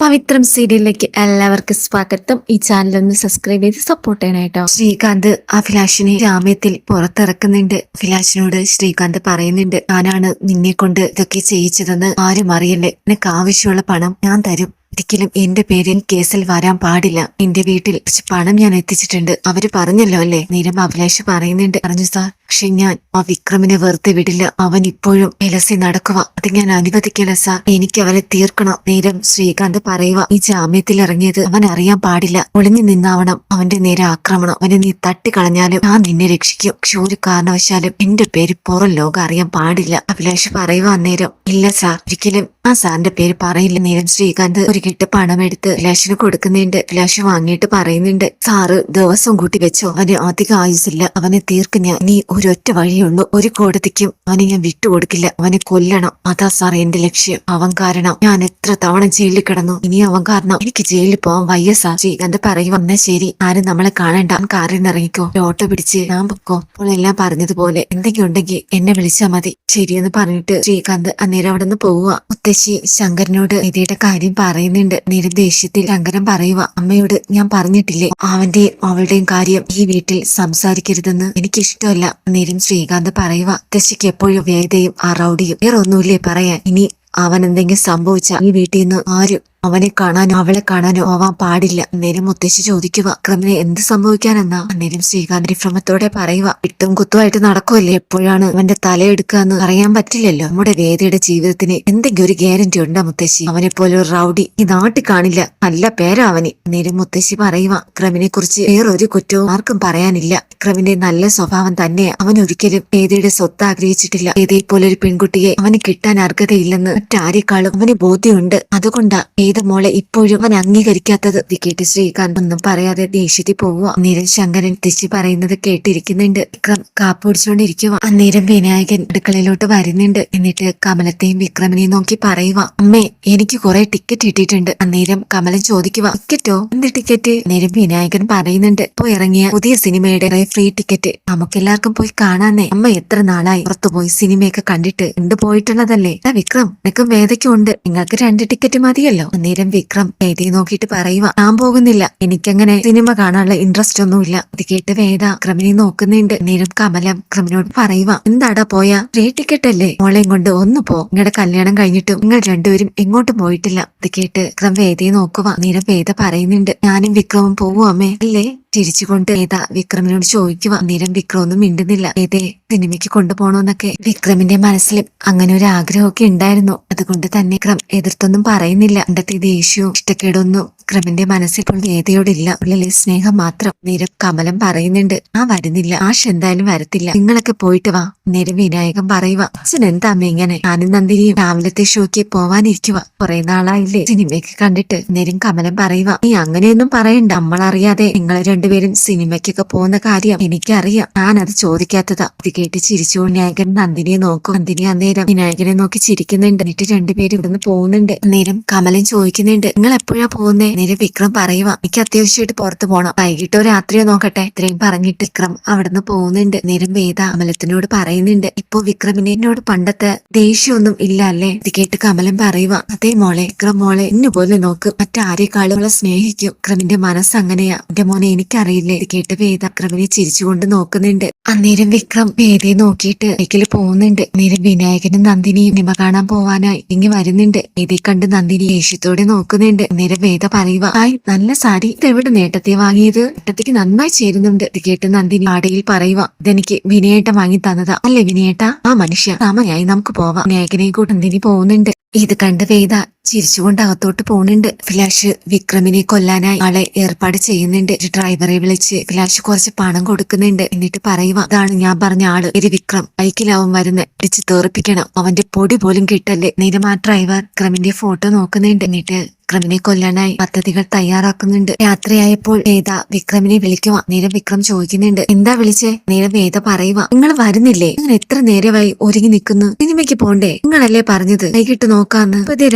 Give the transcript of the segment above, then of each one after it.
പവിത്രം സീരിയലിലേക്ക് എല്ലാവർക്കും സ്വാഗതം. ഈ ചാനൽ ഒന്ന് സബ്സ്ക്രൈബ് ചെയ്ത് സപ്പോർട്ട് ചെയ്യണേട്ടോ ശ്രീകാന്ത് അഭിലാഷിനെ ജാമ്യത്തിൽ പുറത്തിറക്കുന്നുണ്ട്. അഭിലാഷിനോട് ശ്രീകാന്ത് പറയുന്നുണ്ട് ഞാനാണ് നിന്നെ കൊണ്ട് ഇതൊക്കെ ചെയ്യിച്ചതെന്ന് ആരും അറിയല്ലേ. നിനക്ക് ആവശ്യമുള്ള പണം ഞാൻ തരും. ഒരിക്കലും എന്റെ പേരിൽ കേസിൽ വരാൻ പാടില്ല. എന്റെ വീട്ടിൽ കുറച്ച് പണം ഞാൻ എത്തിച്ചിട്ടുണ്ട്. അവർ പറഞ്ഞല്ലോ അല്ലേ? നേരം അഭിലാഷ് പറയുന്നുണ്ട് പറഞ്ഞു സാർ പക്ഷെ ഞാൻ ആ വിക്രമിനെ വെറുതെ വിടില്ല. അവൻ ഇപ്പോഴും എലസി നടക്കുക. അത് ഞാൻ അനുവദിക്കില്ല സാർ. എനിക്ക് അവനെ തീർക്കണം. നേരം ശ്രീകാന്ത് പറയുക ഈ ജാമ്യത്തിൽ ഇറങ്ങിയത് അവൻ അറിയാൻ പാടില്ല. ഒളിഞ്ഞു നിന്നാവണം. അവന്റെ നേരെ ആക്രമണം. അവനെ നീ തട്ടിക്കളഞ്ഞാലും ഞാൻ നിന്നെ രക്ഷിക്കും. പക്ഷെ ഒരു കാരണവശാലും എന്റെ പേര് പുറം ലോകം അറിയാൻ പാടില്ല. അഭിലാഷ് പറയുക അന്നേരം ഇല്ല സാർ. ഒരിക്കലും. ആ സാറിന്റെ പേര് പറയില്ല. നേരം ശ്രീകാന്ത് ഒരു കെട്ട് പണം എടുത്ത് അഭിലാഷിന് കൊടുക്കുന്നുണ്ട്. അഭിലാഷ് വാങ്ങിയിട്ട് പറയുന്നുണ്ട് സാറ് ദിവസം കൂട്ടി വെച്ചോ. അവന് അധികം ആയുസില്ല അവനെ തീർക്കുന്ന നീ ഒരൊറ്റ വഴിയുള്ളൂ. ഒരു കോടതിക്കും അവനെ ഞാൻ വിട്ടുകൊടുക്കില്ല. അവനെ കൊല്ലണം. അതാ സാർ എന്റെ ലക്ഷ്യം. അവൻ കാരണം ഞാൻ എത്ര തവണ ജയിലിൽ കിടന്നു. ഇനി അവൻ കാരണം എനിക്ക് ജയിലിൽ പോവാൻ വയ്യ സാർ ശ്രീകാന്ത് പറയും എന്നാ ശരി. ആരും നമ്മളെ കാണണ്ട. കാറിൽ നിന്ന് ഇറങ്ങിക്കോ. ഓട്ടോ പിടിച്ച് ഞാൻ പൊക്കോ. അപ്പോൾ എല്ലാം പറഞ്ഞതുപോലെ എന്തെങ്കിലും ഉണ്ടെങ്കിൽ എന്നെ വിളിച്ചാൽ മതി. ശരിയെന്ന് പറഞ്ഞിട്ട് ശ്രീകാന്ത് അന്നേരം അവിടെ നിന്ന് പോവുക മുത്തശ്ശി ശങ്കരനോട് നിധിയുടെ കാര്യം പറയുന്നുണ്ട്. നേരെ ദേഷ്യത്തിൽ ശങ്കരൻ പറയുക അമ്മയോട് ഞാൻ പറഞ്ഞിട്ടില്ലേ? അവന്റെയും അവളുടെയും കാര്യം ഈ വീട്ടിൽ സംസാരിക്കരുതെന്ന് എനിക്കിഷ്ടമല്ല. നേരം ശ്രീകാന്ത് പറയുക മുത്തശ്ശിക്ക് എപ്പോഴും വേദയും ആ റൗഡിയും വേറെ ഒന്നുമില്ലേ പറയാൻ? ഇനി അവൻ എന്തെങ്കിലും സംഭവിച്ച ഈ വീട്ടിൽ നിന്ന് ആരും അവനെ കാണാനോ അവളെ കാണാനോ ആവാൻ പാടില്ല. അന്നേരം മുത്തശ്ശി ചോദിക്കുക ക്രമിനെ എന്ത് സംഭവിക്കാനെന്നാ? അന്നേരം ശ്രീകാന്ത് വിഭ്രമത്തോടെ പറയുക ഇട്ടും കുത്തുമായിട്ട് നടക്കുമല്ലേ എപ്പോഴാണ് അവന്റെ തലയെടുക്കുക എന്ന് അറിയാൻ പറ്റില്ലല്ലോ. നമ്മുടെ വേദയുടെ ജീവിതത്തിന് എന്തെങ്കിലും ഒരു ഗ്യാരണ്ടി ഉണ്ടോ മുത്തശ്ശി? അവനെ പോലെ ഒരു റൗഡി ഈ നാട്ടിൽ കാണില്ല. നല്ല പേരാ അവന്. അന്നേരം മുത്തശ്ശി പറയുക ക്രമിനെ കുറിച്ച് വേറൊരു കുറ്റവും ആർക്കും പറയാനില്ല. വിക്രമിന്റെ നല്ല സ്വഭാവം തന്നെയാ. അവൻ ഒരിക്കലും വേദയുടെ സ്വത്ത് ആഗ്രഹിച്ചിട്ടില്ല. വേദയെ പോലെ ഒരു പെൺകുട്ടിയെ അവന് കിട്ടാൻ അർഹതയില്ലെന്ന് മറ്റാരെക്കാളും അവന് ബോധ്യമുണ്ട്. അതുകൊണ്ടാ ഏത് മോളെ ഇപ്പോഴും അവൻ അംഗീകരിക്കാത്തത്? ഇത് കേട്ട് ശ്രീകാന്ത് ഒന്നും പറയാതെ ദേഷ്യത്തിൽ പോവുക അന്നേരം ശങ്കരൻ തെച്ചി പറയുന്നത് കേട്ടിരിക്കുന്നുണ്ട്. വിക്രം കാപ്പുടിച്ചുകൊണ്ടിരിക്കുക അന്നേരം വിനായകൻ അടുക്കളയിലോട്ട് വരുന്നുണ്ട്. എന്നിട്ട് കമലത്തെയും വിക്രമിനെയും നോക്കി പറയുക അമ്മേ എനിക്ക് കുറെ ടിക്കറ്റ് കിട്ടിയിട്ടുണ്ട്. അന്നേരം കമലൻ ചോദിക്കുക ടിക്കറ്റോ? എന്ത് ടിക്കറ്റ്? അന്നേരം വിനായകൻ പറയുന്നുണ്ട് ഇപ്പൊ ഇറങ്ങിയ പുതിയ സിനിമയുടെ ഫ്രീ ടിക്കറ്റ്. നമുക്കെല്ലാവർക്കും പോയി കാണാന്നേ. അമ്മ എത്ര നാളായി പുറത്തുപോയി സിനിമയൊക്കെ കണ്ടിട്ട് എന്ത് പോയിട്ടുള്ളതല്ലേ വിക്രം നിനക്കും വേദയ്ക്കുണ്ട്. നിങ്ങൾക്ക് രണ്ട് ടിക്കറ്റ് മതിയല്ലോ. അന്നേരം വിക്രം വേദയെ നോക്കിയിട്ട് പറയുക ഞാൻ പോകുന്നില്ല. എനിക്കങ്ങനെ സിനിമ കാണാനുള്ള ഇൻട്രസ്റ്റ് ഒന്നുമില്ല. ഇത് കേട്ട് വേദ ക്രമിനെ നോക്കുന്നുണ്ട്. നേരം കമലം ക്രമിനോട് പറയുക എന്താടാ പോയാ? ഫ്രീ ടിക്കറ്റ് അല്ലേ? മോളെയും കൊണ്ട് ഒന്ന് പോ. നിങ്ങളുടെ കല്യാണം കഴിഞ്ഞിട്ട് നിങ്ങൾ രണ്ടുപേരും എങ്ങോട്ടും പോയിട്ടില്ല. ഇത് കേട്ട് ക്രം വേദയെ നോക്കുക നേരം വേദ പറയുന്നുണ്ട് ഞാനും വിക്രമും പോവും അമ്മേ. അല്ലേ? ചിരിച്ചുകൊണ്ട് വേദ വിക്രമിനോട് ചോദിക്കുക. അന്നേരം വിക്രം ഒന്നും മിണ്ടുന്നില്ല. ഏതേ സിനിമയ്ക്ക് കൊണ്ടുപോകണമെന്നൊക്കെ വിക്രമിന്റെ മനസ്സിലും അങ്ങനെ ഒരു ആഗ്രഹമൊക്കെ ഉണ്ടായിരുന്നു. അതുകൊണ്ട് തന്നെ വിക്രം എതിർത്തൊന്നും പറയുന്നില്ല. അണ്ടത്തെ ദേഷ്യവും ഇഷ്ടക്കേടൊന്നും വിക്രമിന്റെ മനസ്സിൽ ഇപ്പോൾ വേദയോടില്ല. ഉള്ളിലെ സ്നേഹം മാത്രം നേരെ കമലം പറയുന്നുണ്ട്. ആ വരുന്നില്ല. ആഷ് എന്തായാലും വരത്തില്ല. നിങ്ങളൊക്കെ പോയിട്ട് വാ. നേരം വിനായകൻ പറയുക അച്ഛൻ എന്താ അമ്മ ഇങ്ങനെ? ഞാനും നന്ദിനിയും രാവിലത്തെ ഷോയ്ക്ക് പോവാനിരിക്കുക കുറെ നാളായില്ലേ സിനിമയ്ക്ക് കണ്ടിട്ട്. നേരം കമലം പറയുക നീ അങ്ങനെയൊന്നും പറയണ്ട. നമ്മളറിയാതെ നിങ്ങൾ രണ്ടുപേരും സിനിമയ്ക്കൊക്കെ പോകുന്ന കാര്യം എനിക്കറിയാം. ഞാൻ അത് ചോദിക്കാത്തതാ. ഇത് കേട്ട് ചിരിച്ചു വിനായകൻ നന്ദിനിയെ നോക്കും. നന്ദിനി അന്നേരം വിനായകനെ നോക്കി ചിരിക്കുന്നുണ്ട്. എന്നിട്ട് രണ്ടുപേരും ഇവിടുന്ന് പോകുന്നുണ്ട്. അന്നേരം കമലൻ ചോദിക്കുന്നുണ്ട്. നിങ്ങൾ എപ്പോഴാ പോകുന്നേ? നേരം വിക്രം പറയുക എനിക്ക് അത്യാവശ്യമായിട്ട് പുറത്ത് പോകണം വൈകിട്ടോ രാത്രിയോ നോക്കട്ടെ. ഇത്രയും പറഞ്ഞിട്ട് വിക്രം അവിടുന്ന് പോകുന്നുണ്ട്. നേരം വേദ കമലത്തിനോട് പറയുന്നുണ്ട് ഇപ്പൊ വിക്രമിനെ എന്നോട് പണ്ടത്തെ ദേഷ്യമൊന്നും ഇല്ല അല്ലേ? ഇത് കേട്ട് കമലം പറയുക അതേ മോളെ വിക്രം മോളെ എന്നെ പോലെ നോക്ക്. മറ്റാരെക്കാളും സ്നേഹിക്കും. വിക്രമിന്റെ മനസ്സ് അങ്ങനെയാ. എന്റെ മോനെ എനിക്കറിയില്ലേ? ഇത് കേട്ട് വേദ വിക്രമിനെ ചിരിച്ചുകൊണ്ട് നോക്കുന്നുണ്ട്. അന്നേരം വിക്രം വേദയെ നോക്കിയിട്ട് ബൈക്കിൽ പോകുന്നുണ്ട്. നേരം വിനായകനും നന്ദിനിയും നിമ കാണാൻ പോവാനായി ഇങ്ങി വരുന്നുണ്ട്. വേദയെ കണ്ട് നന്ദിനി ദേഷ്യത്തോടെ നോക്കുന്നുണ്ട്. നേരം വേദ പറയുക ഹായ് നല്ല സാരി ഇതെവിടെ നേട്ടത്തെ വാങ്ങിയത്? നേട്ടത്തേക്ക് നന്നായി ചേരുന്നുണ്ട്. ഇത് കേട്ട് നന്ദിനി ആടയിൽ പറയുക. ഇതെനിക്ക് വിനയേട്ട വാങ്ങി തന്നതാ. അല്ലേ വിനയേട്ട? ആ മനുഷ്യ സമയായി നമുക്ക് പോവാം. നായകനെ കൂട്ട് നന്ദിനി പോകുന്നുണ്ട്. ഇത് കണ്ട് വേദ ചിരിച്ചുകൊണ്ട് അകത്തോട്ട് പോകുന്നുണ്ട്. ഫിലാഷ് വിക്രമിനെ കൊല്ലാനായി ആളെ ഏർപ്പാട് ചെയ്യുന്നുണ്ട്. ഡ്രൈവറെ വിളിച്ച് ഫിലാഷ് കുറച്ച് പണം കൊടുക്കുന്നുണ്ട്. എന്നിട്ട് പറയുക അതാണ് ഞാൻ പറഞ്ഞ ആൾ. ഒരു വിക്രം. ബൈക്കിലാവും വരുന്ന. ഇടിച്ച് തെറിപ്പിക്കണം അവന്റെ പൊടി പോലും കിട്ടല്ലേ? നേരം ആ ഡ്രൈവർ വിക്രമിന്റെ ഫോട്ടോ നോക്കുന്നുണ്ട്. എന്നിട്ട് വിക്രമിനെ കൊല്ലാനായി പദ്ധതികൾ തയ്യാറാക്കുന്നുണ്ട്. രാത്രിയായപ്പോൾ വേദ വിക്രമിനെ വിളിക്കുക നേരം വിക്രം ചോദിക്കുന്നുണ്ട്. എന്താ വിളിച്ചേ? നേരം വേദ പറയുക നിങ്ങൾ വരുന്നില്ലേ? നിങ്ങൾ എത്ര നേരമായി ഒരുങ്ങി നിൽക്കുന്നു? സിനിമയ്ക്ക് പോണ്ടേ? നിങ്ങളല്ലേ പറഞ്ഞത്? വൈകിട്ട് നോക്കാന്ന്. ഇപ്പൊ ഇത്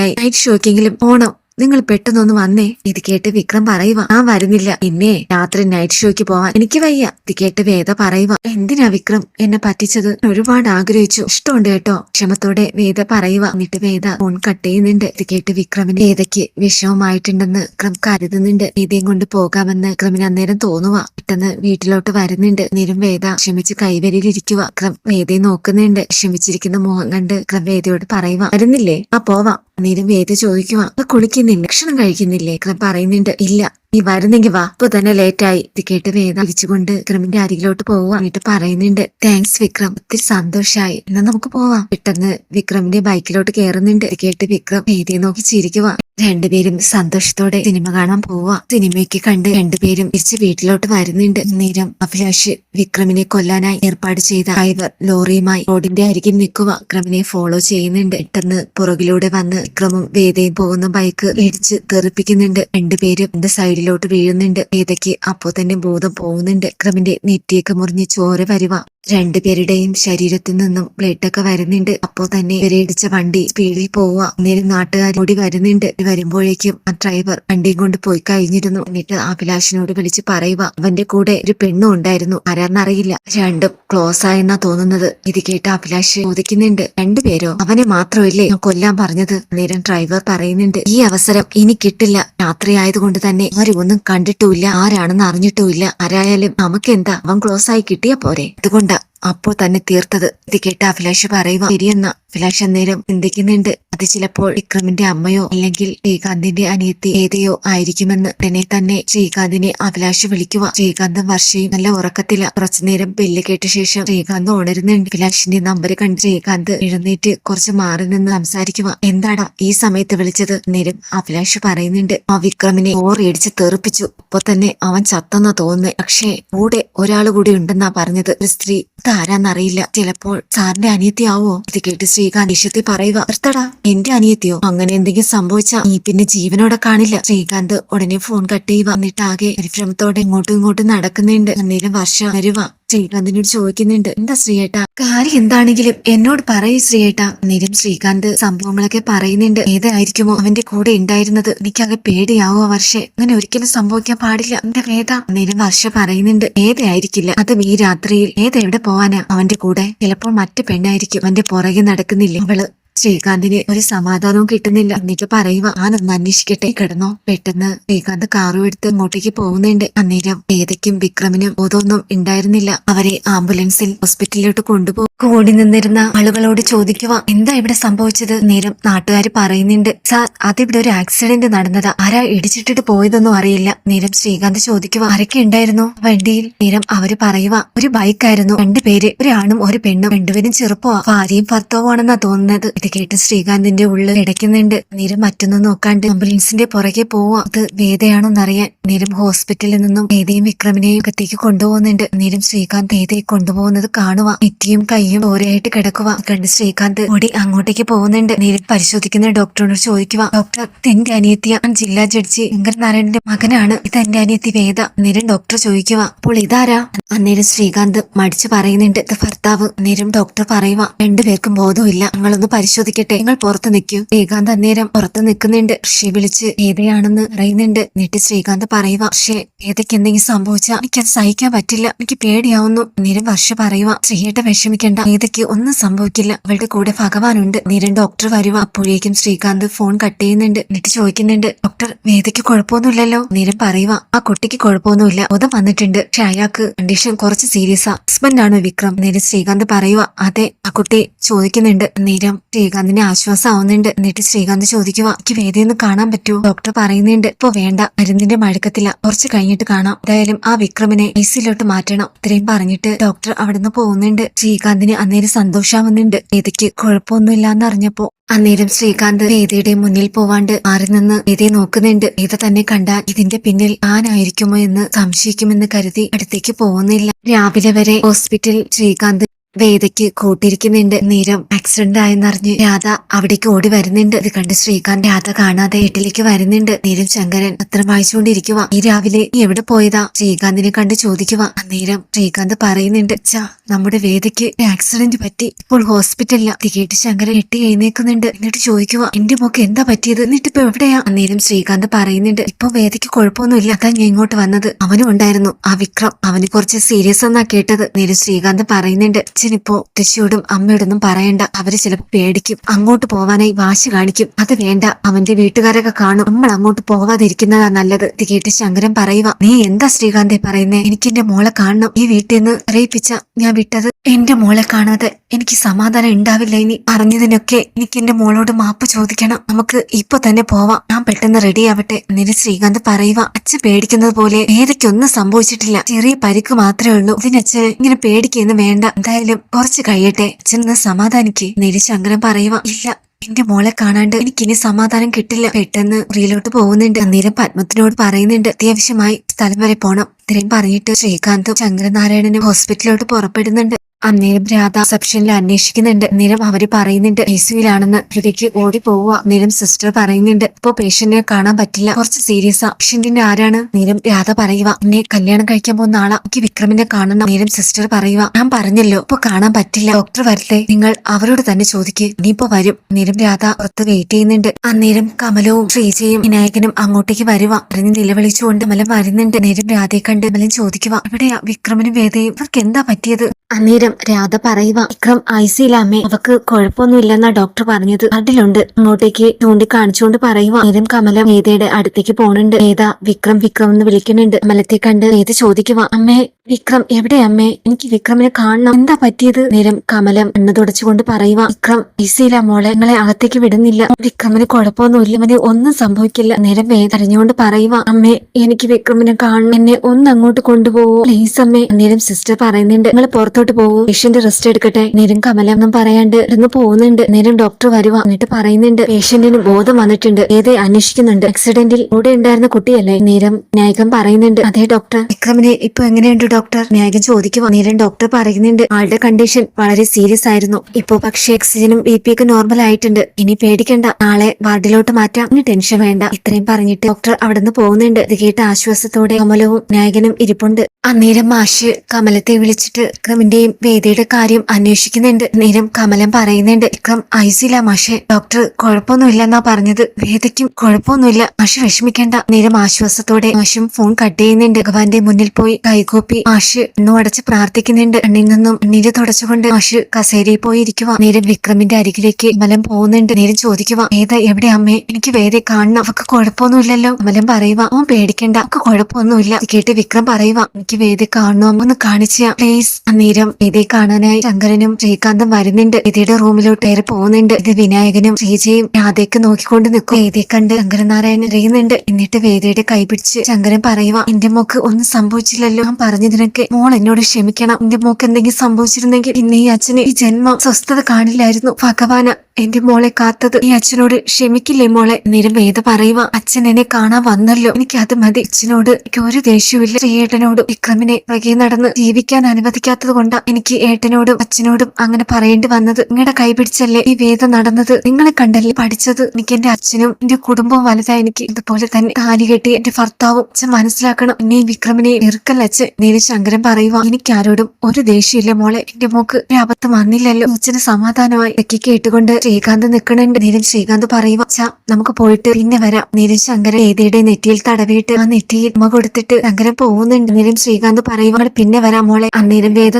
രാത്രിയായി നൈറ്റ് ഷോക്കെങ്കിലും പോണം. നിങ്ങൾ പെട്ടെന്നൊന്ന് വന്നേ. ഇത് കേട്ട് വിക്രം പറയുക ഞാൻ വരുന്നില്ല. പിന്നെ രാത്രി നൈറ്റ് ഷോയ്ക്ക് പോവാൻ എനിക്ക് വയ്യ. ഇത് കേട്ട് വേദ പറയുക എന്തിനാ വിക്രം എന്നെ പറ്റിച്ചത്? ഒരുപാട് ആഗ്രഹിച്ചു. ഇഷ്ടമുണ്ട് കേട്ടോ. ക്ഷമത്തോടെ വേദ പറയുക എന്നിട്ട് വേദ ഫോൺ കട്ട് ചെയ്യുന്നുണ്ട്. ഇത് കേട്ട് വിക്രമിന് വേദയ്ക്ക് വിഷമമായിട്ടുണ്ടെന്ന് വിക്രം കരുതുന്നുണ്ട്. വേദയും കൊണ്ട് പോകാമെന്ന് വിക്രമിന് അന്നേരം തോന്നുക പെട്ടെന്ന് വീട്ടിലോട്ട് വരുന്നുണ്ട്. നേരം വേദ ക്ഷമിച്ച് കൈവരിയിലിരിക്കുക വിക്രം വേദയെ നോക്കുന്നുണ്ട്. ക്ഷമിച്ചിരിക്കുന്ന മുഖം കണ്ട് വിക്രം വേദയോട് പറയുക വരുന്നില്ലേ? ആ പോവാം. നേരം വേദ ചോദിക്കുക "അത് കുളിക്കുന്നില്ല ഭക്ഷണം കഴിക്കുന്നില്ലേ പറയുന്നുണ്ട്. ഇല്ല. നീ വരുന്നെങ്കി വാ. ഇപ്പൊ തന്നെ ലേറ്റായി ഇത് കേട്ട് വേദ തിരിച്ചുകൊണ്ട് വിക്രമിന്റെ അരികിലോട്ട് പോവാ എന്നിട്ട് പറയുന്നുണ്ട് താങ്ക്സ് വിക്രം. ഒത്തിരി സന്തോഷായി. എന്നാ നമുക്ക് പോവാം. പെട്ടെന്ന് വിക്രമിന്റെ ബൈക്കിലോട്ട് കയറുന്നുണ്ട് കേട്ട് വിക്രം വേദിയെ നോക്കി ചിരിക്കുക രണ്ടുപേരും സന്തോഷത്തോടെ സിനിമ കാണാൻ പോവാ. സിനിമയ്ക്ക് കണ്ട് രണ്ടുപേരും തിരിച്ച് വീട്ടിലോട്ട് വരുന്നുണ്ട്. നേരം അഭിലാഷ് വിക്രമിനെ കൊല്ലാനായി ഏർപ്പാട് ചെയ്ത ഡ്രൈവർ ലോറിയുമായി റോഡിന്റെ അരികിൽ നിൽക്കുക വിക്രമിനെ ഫോളോ ചെയ്യുന്നുണ്ട്. പെട്ടെന്ന് പുറകിലൂടെ വന്ന് വിക്രമും വേദയും പോകുന്ന ബൈക്ക് ഇടിച്ച് തെറിപ്പിക്കുന്നുണ്ട്. രണ്ടുപേരും എന്റെ സൈഡിലോട്ട് വീഴുന്നുണ്ട്. ഗീതയ്ക്ക് അപ്പോ തന്നെ ബോധം പോകുന്നുണ്ട് വിക്രമിന്റെ നെറ്റിയൊക്കെ മുറിഞ്ഞ് ചോര വരുക രണ്ടുപേരുടെയും ശരീരത്തിൽ നിന്നും ബ്ലഡ് ഒക്കെ വരുന്നുണ്ട്. അപ്പോ തന്നെ ഇവരെ ഇടിച്ച വണ്ടി സ്പീഡിൽ പോവുക. അന്നേരം നാട്ടുകാർ ഓടി വരുന്നുണ്ട്. വരുമ്പോഴേക്കും ആ ഡ്രൈവർ വണ്ടിയും കൊണ്ട് പോയി കഴിഞ്ഞിരുന്നു. എന്നിട്ട് അഭിലാഷിനോട് വിളിച്ച് പറയുക അവന്റെ കൂടെ ഒരു പെണ്ണും ഉണ്ടായിരുന്നു. ആരാന്നറിയില്ല രണ്ടും ക്ലോസ് ആയെന്നാ തോന്നുന്നത്. ഇത് കേട്ട് അഭിലാഷ് ചോദിക്കുന്നുണ്ട് രണ്ടുപേരോ? അവനെ മാത്രമല്ലേ കൊല്ലാൻ പറഞ്ഞത്? അന്നേരം ഡ്രൈവർ പറയുന്നുണ്ട് ഈ അവസരം ഇനി കിട്ടില്ല. രാത്രി ആയതുകൊണ്ട് തന്നെ ആരും ഒന്നും കണ്ടിട്ടുമില്ല. ആരാണെന്ന് അറിഞ്ഞിട്ടുമില്ല. ആരായാലും നമുക്ക് എന്താ അവൻ ക്ലോസ് ആയി കിട്ടിയ പോരെ. അതുകൊണ്ടാ だ。അപ്പോൾ തന്നെ തീർത്തത്. ഇത് കേട്ട അഭിലാഷ് പറയുക ശരിയെന്ന. അഭിലാഷ് അന്നേരം ചിന്തിക്കുന്നുണ്ട്. അത് ചിലപ്പോൾ വിക്രമിന്റെ അമ്മയോ അല്ലെങ്കിൽ ശ്രീകാന്തിന്റെ അനിയത്തി ഏതയോ ആയിരിക്കുമെന്ന് ഉടനെ തന്നെ ശ്രീകാന്തിനെ അഭിലാഷ് വിളിക്കുക ശ്രീകാന്തും വർഷയും നല്ല ഉറക്കത്തില. കുറച്ചുനേരം ബെല്ല് കേട്ട ശേഷം ശ്രീകാന്ത് ഉണരുന്നുണ്ട് അഭിലാഷിന്റെ നമ്പർ കണ്ട് ശ്രീകാന്ത് എഴുന്നേറ്റ് കുറച്ച് മാറി നിന്ന് സംസാരിക്കുക എന്താടാ ഈ സമയത്ത് വിളിച്ചത്? നേരം അഭിലാഷ് പറയുന്നുണ്ട്. ആ വിക്രമിനെ ഓറിയടിച്ച് തെറിപ്പിച്ചു. അപ്പൊ തന്നെ അവൻ ചത്തെന്ന തോന്നുന്നു. പക്ഷേ കൂടെ ഒരാൾ കൂടി ഉണ്ടെന്നാ പറഞ്ഞത്. ഒരു സ്ത്രീ ഇതാരാന്നറിയില്ല. ചിലപ്പോൾ സാറിന്റെ അനിയത്തിയാവോ? ഇത് കേട്ട് ശ്രീകാന്ത് ഇഷ്യത്തിൽ പറയുക നിർത്തടാ എന്റെ അനിയത്തിയോ? അങ്ങനെ എന്തെങ്കിലും സംഭവിച്ചാ നീ പിന്നെ ജീവനോടെ കാണില്ല. ശ്രീകാന്ത് ഉടനെ ഫോൺ കട്ട് ചെയ്യുക. എന്നിട്ടാകെ പരിഭ്രമത്തോടെ ഇങ്ങോട്ടും ഇങ്ങോട്ടും നടക്കുന്നുണ്ട്. അന്നേരം വർഷ വരുക ശ്രീകാന്തിനോട് ചോദിക്കുന്നുണ്ട്. എന്താ ശ്രീയേട്ട? കാര്യം എന്താണെങ്കിലും എന്നോട് പറയൂ ശ്രീയേട്ട. നേരം ശ്രീകാന്ത് സംഭവങ്ങളൊക്കെ പറയുന്നുണ്ട്. ഏതായിരിക്കുമോ അവന്റെ കൂടെ ഉണ്ടായിരുന്നത്. എനിക്കാകെ പേടിയാവോ വർഷേ? അങ്ങനെ ഒരിക്കലും സംഭവിക്കാൻ പാടില്ല. എന്റെ വേദ? നേരം വർഷ പറയുന്നുണ്ട്. ഏതായിരിക്കില്ല അതും ഈ രാത്രിയിൽ. ഏതെവിടെ പോവാനാ? അവന്റെ കൂടെ. ചിലപ്പോൾ മറ്റു പെണ്ണായിരിക്കും. അവന്റെ പുറകെ നടക്കുന്നില്ലേ. അവൾ ശ്രീകാന്തിന് ഒരു സമാധാനവും കിട്ടുന്നില്ല. എന്നിട്ട് പറയുക ആനൊന്ന് അന്വേഷിക്കട്ടെ. കിടന്നോ. പെട്ടെന്ന് ശ്രീകാന്ത് കാറും എടുത്ത് ഇങ്ങോട്ടേക്ക് പോകുന്നുണ്ട്. അന്നേരം വേദയ്ക്കും വിക്രമിനും ഓതൊന്നും ഉണ്ടായിരുന്നില്ല. അവരെ ആംബുലൻസിൽ ഹോസ്പിറ്റലിലോട്ട് കൊണ്ടുപോകും കൂടി നിന്നിരുന്ന ആളുകളോട് ചോദിക്കുക എന്താ ഇവിടെ സംഭവിച്ചത്? നേരം നാട്ടുകാർ പറയുന്നുണ്ട് സാർ അതിവിടെ ഒരു ആക്സിഡന്റ് നടന്നതാ. ആരാ ഇടിച്ചിട്ടിട്ട് പോയതൊന്നും അറിയില്ല. നേരം ശ്രീകാന്ത് ചോദിക്കുക ആരൊക്കെ ഉണ്ടായിരുന്നു? വണ്ടിയിൽ. നേരം അവർ പറയുക ഒരു ബൈക്കായിരുന്നു. രണ്ടുപേര് ഒരാണും ഒരു പെണ്ണും. രണ്ടുപേരും ചെറുപ്പമാ ഭാര്യയും ഭർത്താവുമാണെന്നാ തോന്നുന്നത്. ഇത് കേട്ട് ശ്രീകാന്തിന്റെ ഉള്ളിൽ ഇടയ്ക്കുന്നുണ്ട് നേരം മറ്റൊന്നും നോക്കാണ്ട് ആംബുലൻസിന്റെ പുറകെ പോവാ. അത് വേദയാണെന്നറിയാൻ നിരം ഹോസ്പിറ്റലിൽ നിന്നും വേദയും വിക്രമിനെയും അകത്തേക്ക് കൊണ്ടുപോകുന്നുണ്ട്. നിരം ശ്രീകാന്ത് വേദയെ കൊണ്ടുപോകുന്നത് കാണുക നെറ്റിയും കൈയും ഓരയായിട്ട് കിടക്കുക കണ്ട് ശ്രീകാന്ത് ഓടി അങ്ങോട്ടേക്ക് പോകുന്നുണ്ട്. നിരം പരിശോധിക്കുന്ന ഡോക്ടറിനോട് ചോദിക്കുക ഡോക്ടർ തന്റെ അനിയത്തിയ. ജില്ലാ ജഡ്ജി ശങ്കരനാരായണന്റെ മകനാണ്. ഇത് എന്റെ അനിയത്തി വേദ. നേരം ഡോക്ടർ ചോദിക്കുക അപ്പോൾ ഇതാരാ? അന്നേരം ശ്രീകാന്ത് മടിച്ചു പറയുന്നുണ്ട് ഇത് ഭർത്താവ് അന്നേരം ഡോക്ടർ പറയുക രണ്ടുപേർക്കും ബോധമില്ല നിങ്ങളൊന്ന് പരിശോധിക്കട്ടെ നിങ്ങൾ പുറത്ത് നിൽക്കൂ. ശ്രീകാന്ത് അന്നേരം പുറത്ത് നിൽക്കുന്നുണ്ട് ഋഷി വിളിച്ച് ഏതയാണെന്ന്? പറയുന്നുണ്ട് എന്നിട്ട് ശ്രീകാന്ത് പറയുക പക്ഷേ ഏതൊക്കെ എന്തെങ്കിലും സംഭവിച്ചാൽ എനിക്കത് സഹിക്കാൻ പറ്റില്ല എനിക്ക് പേടിയാവുന്നു. അന്നേരം വർഷ പറയുക ശ്രീയേട്ട വിഷമിക്കേണ്ട ഏതൊക്കെ ഒന്നും സംഭവിക്കില്ല അവളുടെ കൂടെ ഭഗവാനുണ്ട്. നേരം ഡോക്ടർ വരുക അപ്പോഴേക്കും ശ്രീകാന്ത് ഫോൺ കട്ട് ചെയ്യുന്നുണ്ട് എന്നിട്ട് ചോദിക്കുന്നുണ്ട് ഡോക്ടർ വേദയ്ക്ക് കുഴപ്പമൊന്നുമില്ലല്ലോ? നേരം പറയുക ആ കുട്ടിക്ക് കുഴപ്പമൊന്നുമില്ല ബോധം വന്നിട്ടുണ്ട് പക്ഷെ അയാൾക്ക് കണ്ടീഷൻ കുറച്ച് സീരിയസാ ഹസ്ബൻഡാണ് വിക്രം. നേരെ ശ്രീകാന്ത് പറയുക അതെ ആ കുട്ടി ചോദിക്കുന്നുണ്ട്. നേരം ശ്രീകാന്തിന് ആശ്വാസമാവുന്നുണ്ട്. എന്നിട്ട് ശ്രീകാന്ത് ചോദിക്കുക എനിക്ക് വേദയൊന്ന് കാണാൻ പറ്റുമോ? ഡോക്ടർ പറയുന്നുണ്ട് ഇപ്പൊ വേണ്ട മരുന്നിന്റെ മഴക്കത്തില്ല കുറച്ച് കഴിഞ്ഞിട്ട് കാണാം. എന്തായാലും ആ വിക്രമിനെ ഐസിയിലോട്ട് മാറ്റണം. ഇത്രയും പറഞ്ഞിട്ട് ഡോക്ടർ അവിടുന്ന് പോകുന്നുണ്ട്. ശ്രീകാന്തിന് അന്നേരം സന്തോഷാവുന്നുണ്ട്. വേദയ്ക്ക് കുഴപ്പമൊന്നുമില്ലാന്ന് അറിഞ്ഞപ്പോ അന്നേരം ശ്രീകാന്ത് വേദിയുടെ മുന്നിൽ പോവാണ്ട് മാറി നിന്ന് വേദിയെ നോക്കുന്നുണ്ട്. വേദ തന്നെ കണ്ടാൽ ഇതിന്റെ പിന്നിൽ ആനായിരിക്കുമോ എന്ന് സംശയിക്കുമെന്ന് കരുതി അടുത്തേക്ക് പോകുന്നില്ല. രാവിലെ വരെ ഹോസ്പിറ്റൽ ശ്രീകാന്ത് വേദയ്ക്ക് കൂട്ടിരിക്കുന്നുണ്ട്. നീരം ആക്സിഡന്റ് ആയെന്നറിഞ്ഞ് രാധ അവിടേക്ക് ഓടി വരുന്നുണ്ട് ഇത് കണ്ട് ശ്രീകാന്ത് രാധ കാണാതെ വീട്ടിലേക്ക് വരുന്നുണ്ട്. നീരം ശങ്കരൻ അത്ര വായിച്ചുകൊണ്ടിരിക്കുക ഈ രാവിലെ എവിടെ പോയതാ? ശ്രീകാന്തിനെ കണ്ട് ചോദിക്കുക അന്നേരം ശ്രീകാന്ത് പറയുന്നുണ്ട് ചാ നമ്മുടെ വേദയ്ക്ക് ആക്സിഡന്റ് പറ്റി. ഇപ്പോൾ ഹോസ്പിറ്റലില. ഇത് കേട്ട് ശങ്കരൻ എട്ടി എഴുന്നേക്കുന്നുണ്ട് എന്നിട്ട് ചോദിക്കുക എന്റെ മോക്ക് എന്താ പറ്റിയത്? എന്നിട്ട് ഇപ്പൊ എവിടെയാ? അന്നേരം ശ്രീകാന്ത് പറയുന്നുണ്ട് ഇപ്പൊ വേദയ്ക്ക് കുഴപ്പമൊന്നുമില്ല. അതാ ഞാൻ ഇങ്ങോട്ട് വന്നത്. അവനും ഉണ്ടായിരുന്നു. ആ വിക്രം അവന് കുറച്ച് സീരിയസ് എന്നാ കേട്ടത്. നേരം ശ്രീകാന്ത് പറയുന്നുണ്ട് അച്ഛനിപ്പോ തൃശ്ശിയോടും അമ്മയോടൊന്നും പറയണ്ട. അവർ ചിലപ്പോ പേടിക്കും. അങ്ങോട്ട് പോവാനായി വാശി കാണിക്കും. അത് വേണ്ട. അവന്റെ വീട്ടുകാരൊക്കെ കാണും. നമ്മൾ അങ്ങോട്ട് പോവാതിരിക്കുന്നതാ നല്ലത്. ഇത് കേട്ട് ശങ്കരൻ പറയുക നീ എന്താ ശ്രീകാന്തെ പറയുന്നേ? എനിക്ക് എന്റെ മോളെ കാണണം. ഈ വീട്ടിൽ നിന്ന് അറിയിപ്പിച്ച ഞാൻ വിട്ടത്. എന്റെ മോളെ കാണാതെ എനിക്ക് സമാധാനം ഉണ്ടാവില്ല ഇനി പറഞ്ഞതിനൊക്കെ എനിക്ക് എന്റെ മോളോട് മാപ്പ് ചോദിക്കണം. നമുക്ക് ഇപ്പൊ തന്നെ പോവാം. ഞാൻ പെട്ടെന്ന് റെഡി ആവട്ടെ. എന്നിട്ട് ശ്രീകാന്ത് പറയുക അച്ഛൻ പേടിക്കുന്നത് പോലെ വേദയ്ക്കൊന്നും സംഭവിച്ചിട്ടില്ല. ചെറിയ പരിക്ക് മാത്രമേ ഉള്ളൂ. ഇതിനച്ഛൻ ഇങ്ങനെ പേടിക്കുന്നു വേണ്ട. എന്തായാലും കുറച്ച് കഴിയട്ടെ. അച്ഛൻ ഒന്ന് സമാധാനിക്ക്. നിരിച്ച് അങ്ങനെ പറയുക ഇല്ല എന്റെ മോളെ കാണാണ്ട് എനിക്കിനി സമാധാനം കിട്ടില്ല. പെട്ടെന്ന് റീലോട്ട് പോകുന്നുണ്ട്. അന്നേരം പത്മത്തിനോട് പറയുന്നുണ്ട് അത്യാവശ്യമായി സ്ഥലം വരെ പോണം. ഇത്രയും പറഞ്ഞിട്ട് ശ്രീകാന്തും ശങ്കരനാരായണനും ഹോസ്പിറ്റലിലോട്ട് പുറപ്പെടുന്നുണ്ട്. അന്നേരം രാധ റിസപ്ഷനിൽ അന്വേഷിക്കുന്നുണ്ട്. നിരം അവർ പറയുന്നുണ്ട് ഐസിയുലാണെന്ന് ഹൃദയ്ക്ക് ഓടി പോവുക നിരം സിസ്റ്റർ പറയുന്നുണ്ട്. ഇപ്പൊ പേഷ്യന്റിനെ കാണാൻ പറ്റില്ല. കുറച്ച് സീരിയസ്. ആ പേഷ്യന്റിന്റെ ആരാണ്? നിരം രാധ പറയുക എന്നെ കല്യാണം കഴിക്കാൻ പോകുന്ന ആളാ. എനിക്ക് വിക്രമിനെ കാണണം. നിരം സിസ്റ്റർ പറയുക ഞാൻ പറഞ്ഞല്ലോ ഇപ്പൊ കാണാൻ പറ്റില്ല. ഡോക്ടർ വരട്ടെ. നിങ്ങൾ അവരോട് തന്നെ ചോദിക്ക്. ഇനിയിപ്പോ വരും. നിരം രാധ പുറത്ത് വെയിറ്റ് ചെയ്യുന്നുണ്ട്. അന്നേരം കമലവും ശ്രീജയും വിനായകനും അങ്ങോട്ടേക്ക് വരുക അറിഞ്ഞ് നിലവിളിച്ചുകൊണ്ട് മലം വരുന്നുണ്ട്. നേരം രാധയെ കണ്ട് മലം ചോദിക്കുക ഇവിടെയാ വിക്രമനും വേദയും? ഇവർക്ക് എന്താ പറ്റിയത്? അന്നേരം രാധ പറയുക വിക്രം ഐസിയിലാമേ അവക്ക് കുഴപ്പമൊന്നുമില്ലെന്നാ ഡോക്ടർ പറഞ്ഞത്. അതിലുണ്ട് അങ്ങോട്ടേക്ക് ചൂണ്ടിക്കാണിച്ചുകൊണ്ട് പറയുക നേരം കമലം വേദയുടെ അടുത്തേക്ക് പോണുണ്ട്. നേത വിക്രം വിക്രം എന്ന് വിളിക്കുന്നുണ്ട്. കമലത്തെ കണ്ട് വേദ ചോദിക്കുക അമ്മേ വിക്രം എവിടെ അമ്മേ? എനിക്ക് വിക്രമിനെ കാണണം. എന്താ പറ്റിയത്? നേരം കമലം എണ്ണ തുടച്ചുകൊണ്ട് പറയുക വിക്രം ഐസിയില മോളെ നിങ്ങളെ അകത്തേക്ക് വിടുന്നില്ല. വിക്രമിന് കുഴപ്പമൊന്നുമില്ല. അവന് ഒന്നും സംഭവിക്കില്ല. നേരം വേദറിഞ്ഞുകൊണ്ട് പറയുക അമ്മേ എനിക്ക് വിക്രമിനെ കാണണം. എന്നെ ഒന്ന് അങ്ങോട്ട് കൊണ്ടുപോകൂ പ്ലീസ് അമ്മേ. നേരം സിസ്റ്റർ പറയുന്നുണ്ട് നിങ്ങൾ പുറത്തോട്ട് പോകൂ പേഷ്യന്റ് റെസ്റ്റ് എടുക്കട്ടെ. നേരം കമല ഒന്നും പറയാണ്ട് ഇരുന്ന് പോകുന്നുണ്ട്. നേരം ഡോക്ടർ വരുവ എന്നിട്ട് പറയുന്നുണ്ട്. പേഷ്യന്റിന് ബോധം വന്നിട്ടുണ്ട്. ഏതെ അന്വേഷിക്കുന്നുണ്ട്. ആക്സിഡന്റിൽ കൂടെ ഉണ്ടായിരുന്ന കുട്ടിയല്ലേ? നേരം ന്യായകം പറയുന്നുണ്ട്. അതെ ഡോക്ടർ വിക്രമിനെ ഇപ്പൊ എങ്ങനെയുണ്ട് ഡോക്ടർ ന്യായകം ചോദിക്കുക നേരം ഡോക്ടർ പറയുന്നുണ്ട്. ആളുടെ കണ്ടീഷൻ വളരെ സീരിയസ് ആയിരുന്നു. ഇപ്പൊ പക്ഷേ ഓക്സിജനും ബി പി ഒക്കെ നോർമൽ ആയിട്ടുണ്ട്. ഇനി പേടിക്കണ്ട. നാളെ വാർഡിലോട്ട് മാറ്റാം. ഇനി ടെൻഷൻ വേണ്ട. ഇത്രയും പറഞ്ഞിട്ട് ഡോക്ടർ അവിടെ നിന്ന് പോകുന്നുണ്ട്. ഇത് കേട്ട ആശ്വാസത്തോടെ കമലവും നായകനും ഇരിപ്പുണ്ട്. അന്നേരം മാഷ് കമലത്തെ വിളിച്ചിട്ട് വിക്രമിന്റെയും വേദിയുടെ കാര്യം അന്വേഷിക്കുന്നുണ്ട്. നേരം കമലം പറയുന്നുണ്ട് വിക്രം ഐസില മാഷെ. ഡോക്ടർ കുഴപ്പമൊന്നുമില്ല എന്നാ പറഞ്ഞത്. വേദയ്ക്കും കുഴപ്പമൊന്നുമില്ല. മാഷ് വിഷമിക്കേണ്ട. നേരം ആശ്വാസത്തോടെ മാഷും ഫോൺ കട്ട് ചെയ്യുന്നുണ്ട്. ഭഗവാന്റെ മുന്നിൽ പോയി കൈകൂപ്പി മാഷ് എണ്ണു അടച്ച് പ്രാർത്ഥിക്കുന്നുണ്ട്. എണ്ണിൽ നിന്നും എണ്ണീര് തുടച്ചുകൊണ്ട് മാഷ് കസേരയിൽ പോയി ഇരിക്കുക നേരം വിക്രമിന്റെ അരികിലേക്ക് കമലം പോകുന്നുണ്ട്. നേരം ചോദിക്കുക വേദ എവിടെ അമ്മേ? എനിക്ക് വേദയെ കാണണം. അവക്ക് കുഴപ്പമൊന്നുമില്ലല്ലോ. കമലം പറയുക അവൻ പേടിക്കേണ്ട. അവക്ക് കുഴപ്പമൊന്നുമില്ല. കേട്ട് വിക്രം പറയുക എനിക്ക് വേദയെ കാണണം? ഒന്ന് കാണിച്ച പ്ലീസ് അന്നേരം വേദയെ കാണാനായി ശങ്കരനും ശ്രീകാന്തും വരുന്നുണ്ട്. വേദിയുടെ റൂമിലോട്ട് കയറി പോകുന്നുണ്ട്. ഇത് വിനായകനും ശ്രീജയും രാധയ്ക്ക് നോക്കിക്കൊണ്ട് നിൽക്കും. വേദിയെ കണ്ട് ശങ്കരനാരായണൻ അറിയുന്നുണ്ട് എന്നിട്ട് വേദിയുടെ കൈപിടിച്ച് ശങ്കരൻ പറയുക എന്റെ മോക്ക് ഒന്നും സംഭവിച്ചില്ലല്ലോ. ഞാൻ പറഞ്ഞതിനൊക്കെ മോൾ എന്നോട് ക്ഷമിക്കണം. എന്റെ മോക്ക് എന്തെങ്കിലും സംഭവിച്ചിരുന്നെങ്കിൽ ഇന്ന് ഈ അച്ഛന് ഈ ജന്മം സ്വസ്ഥത കാണില്ലായിരുന്നു. ഭഗവാന എന്റെ മോളെ കാത്തത്. ഈ അച്ഛനോട് ക്ഷമിക്കില്ലേ മോളെ? നേരം വേദ പറയുക അച്ഛൻ എന്നെ കാണാൻ വന്നല്ലോ. എനിക്ക് അത് മതി. അച്ഛനോട് എനിക്ക് ഒരു ദേഷ്യമില്ല ശ്രീയേട്ടനോട് വിക്രമിനെ പുറകെ നടന്ന് ജീവിക്കാൻ അനുവദിക്കാത്തത് കൊണ്ടാ എനിക്ക് ഏട്ടനോടും അച്ഛനോടും അങ്ങനെ പറയേണ്ടി വന്നത് നിങ്ങളുടെ കൈപിടിച്ചല്ലേ ഈ വേദ നടന്നത്? നിങ്ങളെ കണ്ടല്ലേ പഠിച്ചത്? എനിക്ക് എന്റെ അച്ഛനും എന്റെ കുടുംബവും വലുതായി എനിക്ക് ഇതുപോലെ തന്നെ കാലി കെട്ടി എന്റെ ഭർത്താവും അച്ഛൻ മനസ്സിലാക്കണം. എന്നെ ഈ വിക്രമിനെ വെറുക്കല്ല അച്ഛൻ നേരെ ശങ്കരൻ പറയുക എനിക്കാരോടും ഒരു ദേഷ്യമില്ല മോളെ. എന്റെ മോക്ക് ഒരു അബദ്ധം വന്നില്ലല്ലോ. അച്ഛന് സമാധാനമായി തെക്കി കേട്ടുകൊണ്ട് ശ്രീകാന്ത് നിൽക്കണുണ്ട്. നീരൻ ശ്രീകാന്ത് പറയുക "അച്ഛാ, നമുക്ക് പോയിട്ട് പിന്നെ വരാം. നീരൻ ശങ്കരൻ ഏതയുടെ നെറ്റിയിൽ തടവിയിട്ട് ആ നെറ്റിയിൽ ഉമ്മ കൊടുത്തിട്ട് ശങ്കരൻ പോകുന്നുണ്ട്. നീരൻ ശ്രീകാന്ത് പറയുക പിന്നെ വരാം മോളെ. അന്നേരം വേദ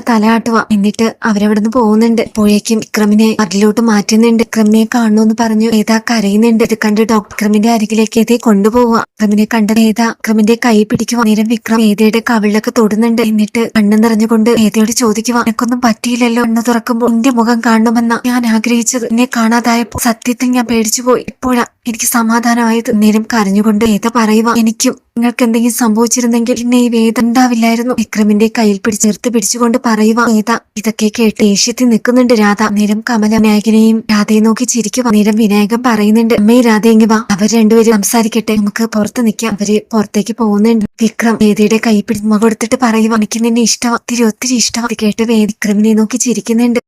തലയാട്ടുക എന്നിട്ട് അവരവിടുന്ന് പോകുന്നുണ്ട്. പോയേക്കും വിക്രമിനെ അതിലോട്ട് മാറ്റുന്നുണ്ട്. വിക്രമിനെ എന്ന് പറഞ്ഞു വേദ കരയുന്നുണ്ട്. ഇത് കണ്ട് ഡോക്ടർ വിക്രമിന്റെ അരികിലേക്ക് ഏതേ കൊണ്ടുപോവുക വിക്രമിനെ കണ്ട വേദ വിക്രമിന്റെ കൈ പിടിക്കുക നേരം വിക്രം വേദയുടെ കവിളിലൊക്കെ തൊടുന്നുണ്ട്. എന്നിട്ട് കണ്ണു നിറഞ്ഞുകൊണ്ട് വേദയോട് ചോദിക്കുവാ എനിക്കൊന്നും പറ്റിയില്ലല്ലോ എന്ന് തുറക്കുമ്പോൾ എന്റെ മുഖം കാണണമെന്ന ഞാൻ ആഗ്രഹിച്ചത്. എന്നെ കാണാതായപ്പോൾ സത്യത്തിൽ ഞാൻ പേടിച്ചു പോയി ഇപ്പോഴാ എനിക്ക് സമാധാനമായത് നേരം കരഞ്ഞുകൊണ്ട് വേദ പറയുക എനിക്കും നിങ്ങൾക്ക് എന്തെങ്കിലും സംഭവിച്ചിരുന്നെങ്കിൽ പിന്നെ ഈ വേദ ഉണ്ടാവില്ലായിരുന്നു വിക്രമിന്റെ കയ്യിൽ പിടിച്ച് നിർത്ത് പിടിച്ചുകൊണ്ട് പറയുക വേദ ഇതൊക്കെ കേട്ട് ഏഷ്യത്തിൽ നിൽക്കുന്നുണ്ട് രാധ. നേരം കമല വിനായകനെയും രാധയെ നോക്കി ചിരിക്കുക. നേരം വിനായകൻ പറയുന്നുണ്ട് അമ്മേ രാധ ഇങ്ങ് വാ. അവർ രണ്ടുപേരും സംസാരിക്കട്ടെ. നമുക്ക് പുറത്ത് നിൽക്കാം. അവർ പുറത്തേക്ക് പോകുന്നുണ്ട്. വിക്രം വേദയുടെ കൈ പിടിച്ച് മുഖം കൊടുത്തിട്ട് പറയുക എനിക്ക് നിന്നെ ഇഷ്ടം ഒത്തിരി ഒത്തിരി ഇഷ്ടം കേട്ട് വേദ വിക്രമിനെ നോക്കി ചിരിക്കുന്നുണ്ട്.